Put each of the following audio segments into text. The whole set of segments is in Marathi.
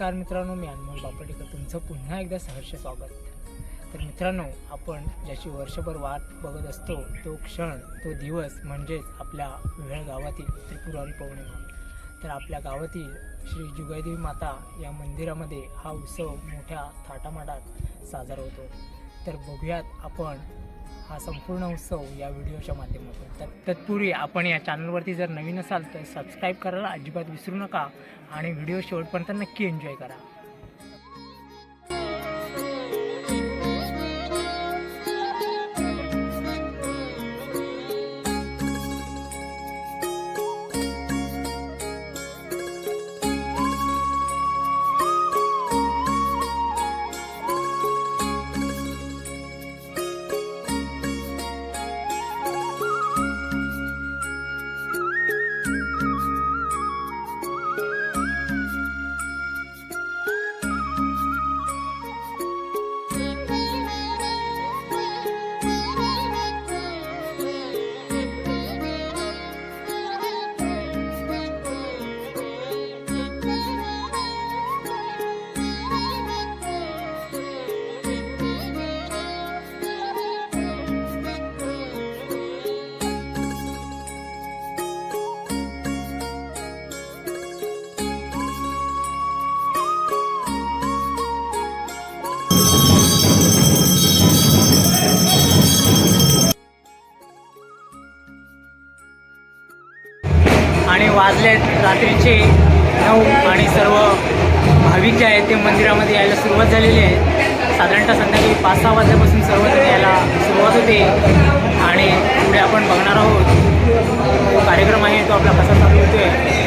नमस्कार मित्रांनो मी अनमोल बापटेकर तुमचं पुन्हा एकदा सहर्ष स्वागत. तर मित्रांनो आपण ज्याची वर्षभर वाट बघत असतो तो क्षण तो दिवस म्हणजेच आपल्या वेळ गावातील त्रिपुरारी पौर्णिमा. तर आपल्या गावातील श्री जुगाईदेवी माता या मंदिरामध्ये हा उत्सव मोठ्या थाटामाटात साजरा होतो. तर बघूयात आपण हा संपूर्ण उत्सव या व्हिडिओच्या माध्यमातून. तर तत्पूर्वी आपण या चॅनलवरती जर नवीन असाल तर सबस्क्राईब करायला अजिबात विसरू नका आणि व्हिडिओ शेवटपर्यंत नक्की एन्जॉय करा. आणि वाजले रात्रीचे नऊ आणि सर्व भाविक जे आहेत ते मंदिरामध्ये यायला सुरुवात झालेली आहे. साधारणतः संध्याकाळी पाच सहा वाजल्यापासून सर्वजण यायला सुरुवात होते आणि पुढे आपण बघणार आहोत. तो कार्यक्रम आहे तो आपला कसा चालू होतोय.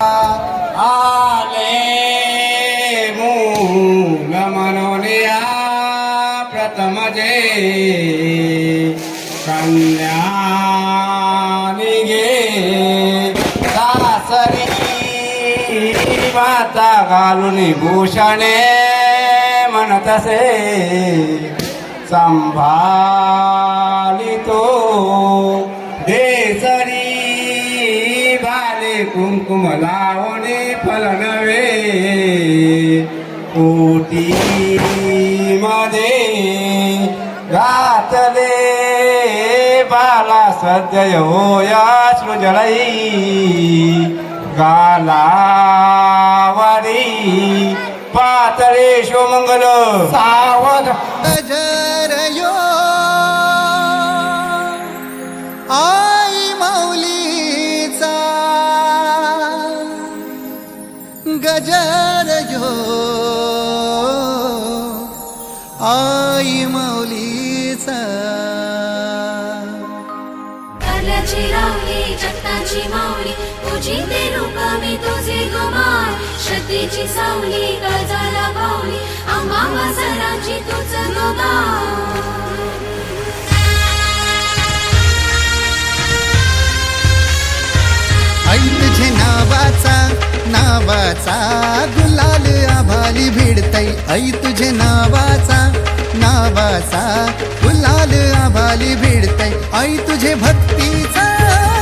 આલે ગમનો ને આ પ્રથમ જે કન્યાની ગે સાસરી માતા ગાલુની ભૂષણે મન થશે સંભાલિતો કુમકુમ લાવો ને ફલનવે કોટી મદે ગાતલે બાલા સદય હોયા સૃજળઈ ગાલાવરી પાતળેશો મંગલ સાવન જરયો આ गजरयो। आई कारल्याची रावली जगताची माऊली तुझी ते रूप मी तुझे गुमार शतीची सावली गजाला भावली अंबा सराची तुझ गोगा आई तुझे नावाचा नावाचा. गुलाल आभाली भिडतय आई तुझे नावाचा. नावाचा. गुलाल आभाली भिडतय आई तुझे भक्तीचा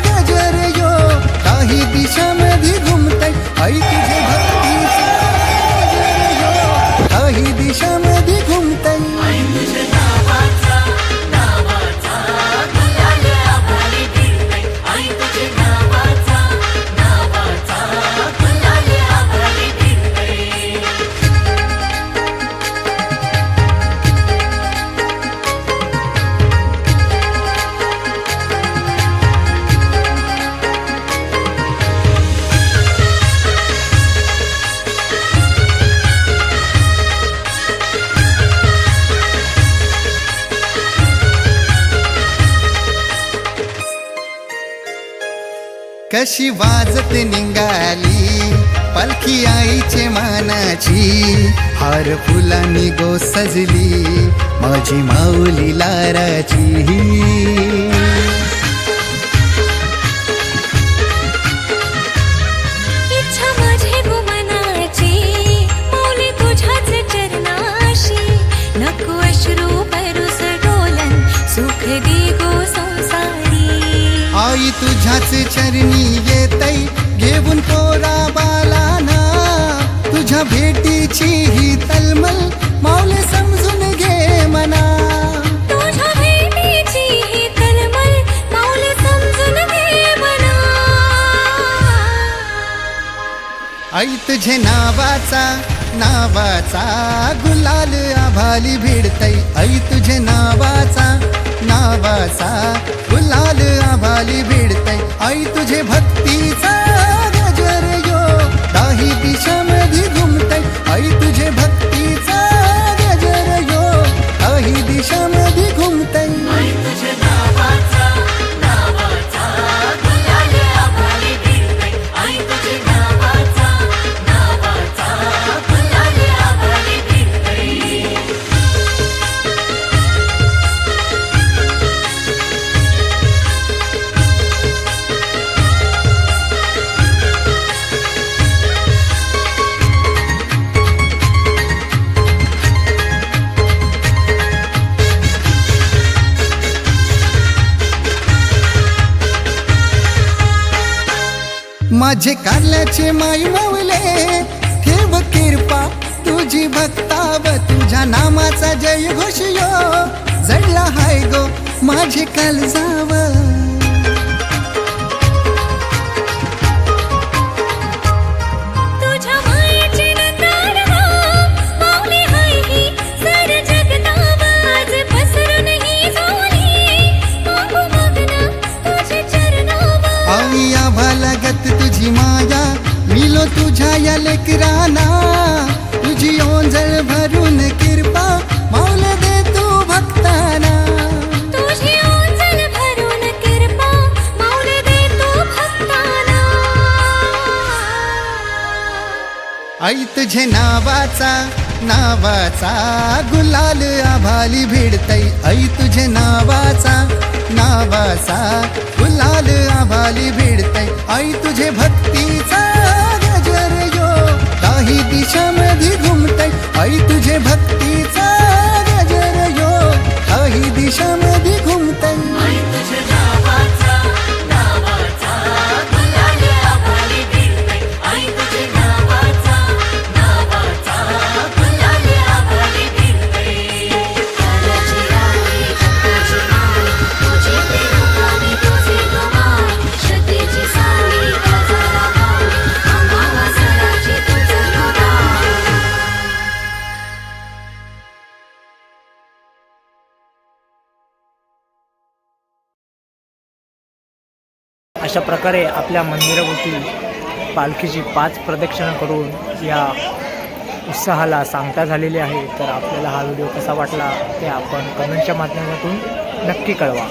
गजर यो. काही दिशामध्ये कशी वाजत निघाली पालखी आईचे मानाची. हार फुलांनी गो सजली. माझी माऊली लाराची. आई तुझ्याच चरणी येतै घेऊन पोरा बालाना तुझ्या भेटीची ही तलमल माऊले समजून घे मना. तुझ्या भेटीची ही तलमल माऊली समजून घे म्हणा आई तुझे नावाचा नावाचा गुलाल आभाली भिडतय आई तुझे नावाचा नावाचा. गुलाल आभाली भिडतय. आई तुझे भक्तीचा गजर यो. काही दिशामध्ये घुमतय. आई तुझे भक्ती माझे कारल्याचे माई मावले ठेव किरपा तुझी भक्ताव तुझ्या नामाचा जय घोषयो. जडला हाय गो माझे काल जाव. आई तुझे नावाचा नावाचा गुलाल आभाली भिडतय आई तुझे नावाचा नावाचा गुलाल आभाली भिडतय आई तुझे भक्तीचा गजर यो काही दिशामध्ये घुमतय आई तुझे भक्तीचा गजर यो काही दिशामध्ये अशा प्रकारे आपल्या मंदिराभोवती पालखीची पाच प्रदक्षिणा करून या उत्साहाला सांगता झालेली आहे. तर आपल्याला हा व्हिडिओ कसा वाटला ते आपण कमेंटच्या माध्यमातून नक्की कळवा.